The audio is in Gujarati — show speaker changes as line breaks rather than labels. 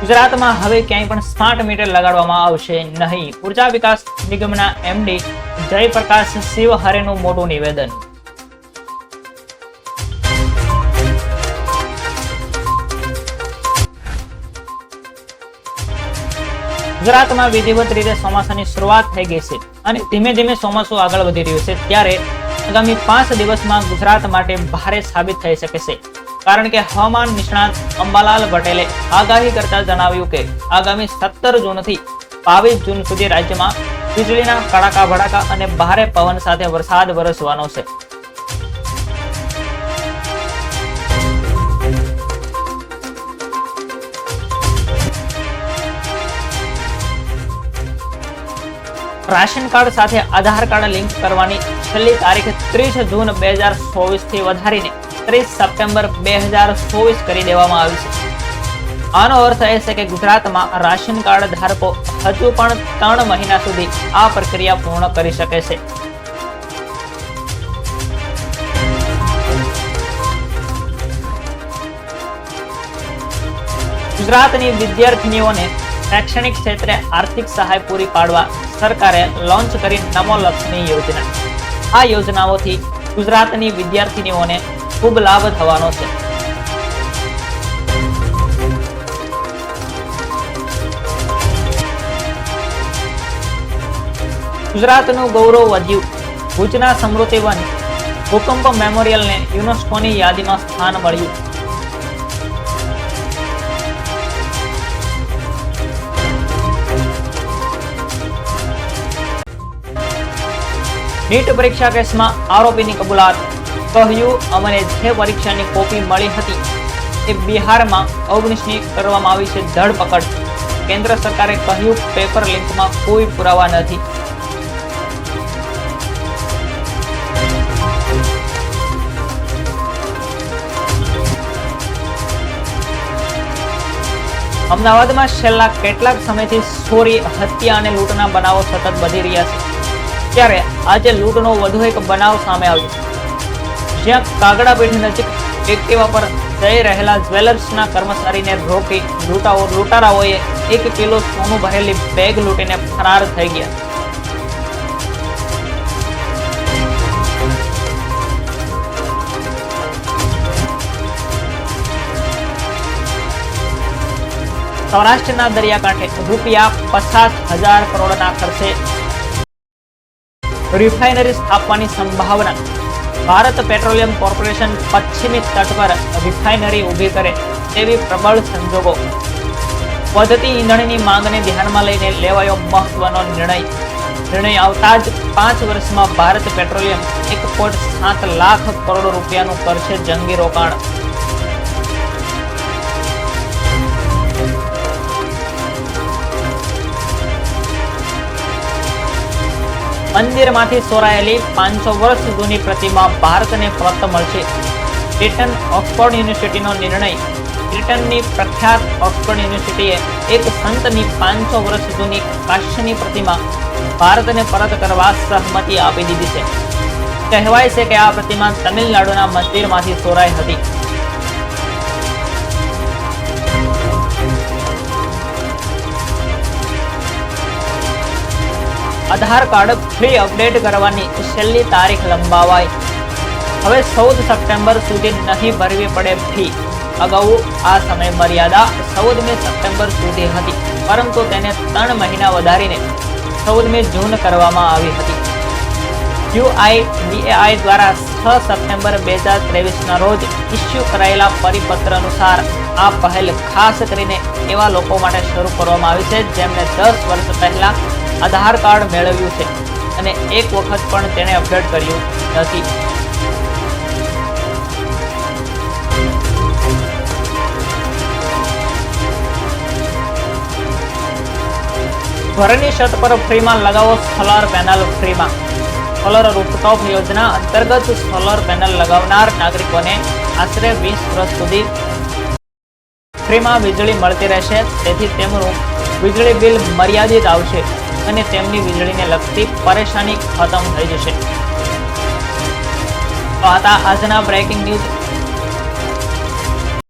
ગુજરાતમાં હવે ક્યાંય પણ સ્માર્ટ મીટર લગાડવામાં આવશે નહીં. ઊર્જા વિકાસ નિગમના એમડી જયપ્રકાશ શિવહરેનું મોટું નિવેદન. ગુજરાતમાં વિધિવત રીતે ચોમાસાની શરૂઆત થઈ ગઈ છે અને ધીમે ધીમે ચોમાસું આગળ વધી રહ્યું છે. ત્યારે આગામી પાંચ દિવસમાં ગુજરાત માટે ભારે સાબિત થઈ શકે છે. કારણ કે હવામાન નિષ્ણાત અંબાલાલ પટેલે આગાહી કરતા જણાવ્યું કે આગામી સત્તર જૂનથી બાવીસ જૂન સુધી રાજ્યમાં વીજળીના કડાકા ભડાકા અને ભારે પવન સાથે વરસાદ વરસવાનો છે. રાશન કાર્ડ સાથે આધાર કાર્ડ લિંક કરવાની છેલ્લી તારીખ ત્રીસ જૂન બે હજાર ચોવીસથી વધારીને ત્રીસ સપ્ટેમ્બર બે હજાર ચોવીસ કરી દેવામાં આવી છે. આનો અર્થ એ છે કે ગુજરાતમાં રાશન કાર્ડ ધારકો હજુ પણ ત્રણ મહિના સુધી આ પ્રક્રિયા પૂર્ણ કરી શકે છે. ગુજરાતની વિદ્યાર્થીનીઓને શૈક્ષણિક ક્ષેત્રે આર્થિક સહાય પૂરી પાડવા સરકારે લોન્ચ કરી નમો લક્ષ્મી યોજના. આ યોજનાઓથી ગુજરાતની વિદ્યાર્થીનીઓને ખૂબ લાભ થવાનો છે. ગુજરાતનું ગૌરવ વધ્યું. ભુજના સમૃદ્ધિ વન ભૂકંપ મેમોરિયલને યુનેસ્કોની યાદીમાં સ્થાન મળ્યું. નીટ પરીક્ષા કેસમાં આરોપીની કબૂલાત કહ્યું, અમને જે પરીક્ષાની કોપી મળી હતી એ બિહારમાં ઓગણીસની કરવામાં આવી છે ધરપકડ. કેન્દ્ર સરકારે કહ્યું પેપર લિંકમાં કોઈ પુરાવા નથી. અમદાવાદમાં છેલ્લા કેટલાક સમયથી ચોરી, હત્યા અને લૂંટના બનાવો સતત વધી રહ્યા છે. ત્યારે આજે લૂંટનો વધુ એક બનાવ સામે આવ્યો. જ્યાં કાગડા પેઢી નજીક એક્ટિવા પર જઈ રહેલા જ્વેલર્સના કર્મચારીને રોકી લૂંટાઓ લૂંટારાઓએ એક કિલો સોનું ભરેલી બેગ લૂંટીને ફરાર થઈ ગયા. સૌરાષ્ટ્રના દરિયાકાંઠે રૂપિયા પચાસ હજાર કરોડના ખર્ચે રિફાઇનરી સ્થાપવાની સંભાવના ભારત પેટ્રોલિયમ કોર્પોરેશન પશ્ચિમી તટ પર રિફાઇનરી ઊભી કરે તેવી પ્રબળ સંજોગો. વધતી ઈંધણની માંગને ધ્યાનમાં લઈને લેવાયો મહત્વનો નિર્ણય. નિર્ણય આવતા જ પાંચ વર્ષમાં ભારત પેટ્રોલિયમ એક પોઈન્ટ સાત લાખ કરોડ રૂપિયાનું કરશે જંગી રોકાણ. મંદિરમાંથી સોરાયેલી પાંચસો વર્ષ જૂની પ્રતિમા ભારતને પરત મળશે. બ્રિટન ઓક્સફોર્ડ યુનિવર્સિટીનો નિર્ણય. બ્રિટનની પ્રખ્યાત ઓક્સફોર્ડ યુનિવર્સિટીએ એક સંતની પાંચસો વર્ષ જૂની કાશ્યની પ્રતિમા ભારતને પરત કરવા સહમતિ આપી દીધી છે. કહેવાય છે કે આ પ્રતિમા તમિલનાડુના મંદિરમાંથી ચોરાઈ હતી. આધાર કાર્ડ ફ્રી અપડેટ કરવાની છેલ્લી તારીખ લંબાવાઈ. હવે ચૌદ સપ્ટેમ્બર સુધી નહીં ભરવી પડે ફી. અગાઉ આ સમય મર્યાદા ચૌદમી સપ્ટેમ્બર સુધી હતી, પરંતુ તેને ત્રણ મહિના વધારીને ચૌદમી જૂન કરવામાં આવી હતી. યુઆઈડીએઆઈ દ્વારા છ સપ્ટેમ્બર બે હજાર ત્રેવીસના રોજ ઇસ્યુ કરાયેલા પરિપત્ર અનુસાર આ પહેલ ખાસ કરીને એવા લોકો માટે શરૂ કરવામાં આવી છે જેમણે દસ વર્ષ પહેલા આધાર કાર્ડ મેળવ્યું છે અને એક વખત પણ તેણે અપડેટ કર્યું નથી. ઘરની છત પર ફ્રીમાં લગાવો સોલાર પેનલ ફ્રીમાં. સોલર રૂફટોપ યોજના અંતર્ગત સોલર પેનલ લગાવનાર નાગરિકોને આશરે વીસ વર્ષ સુધી ફ્રીમાં વીજળી મળતી રહેશે, તેથી તેમનું વીજળી બિલ મર્યાદિત આવશે. અને તેમની વીજળીને લગતી પરેશાની ખતમ થઈ જશે. તો હતા આજના બ્રેકિંગ ન્યૂઝ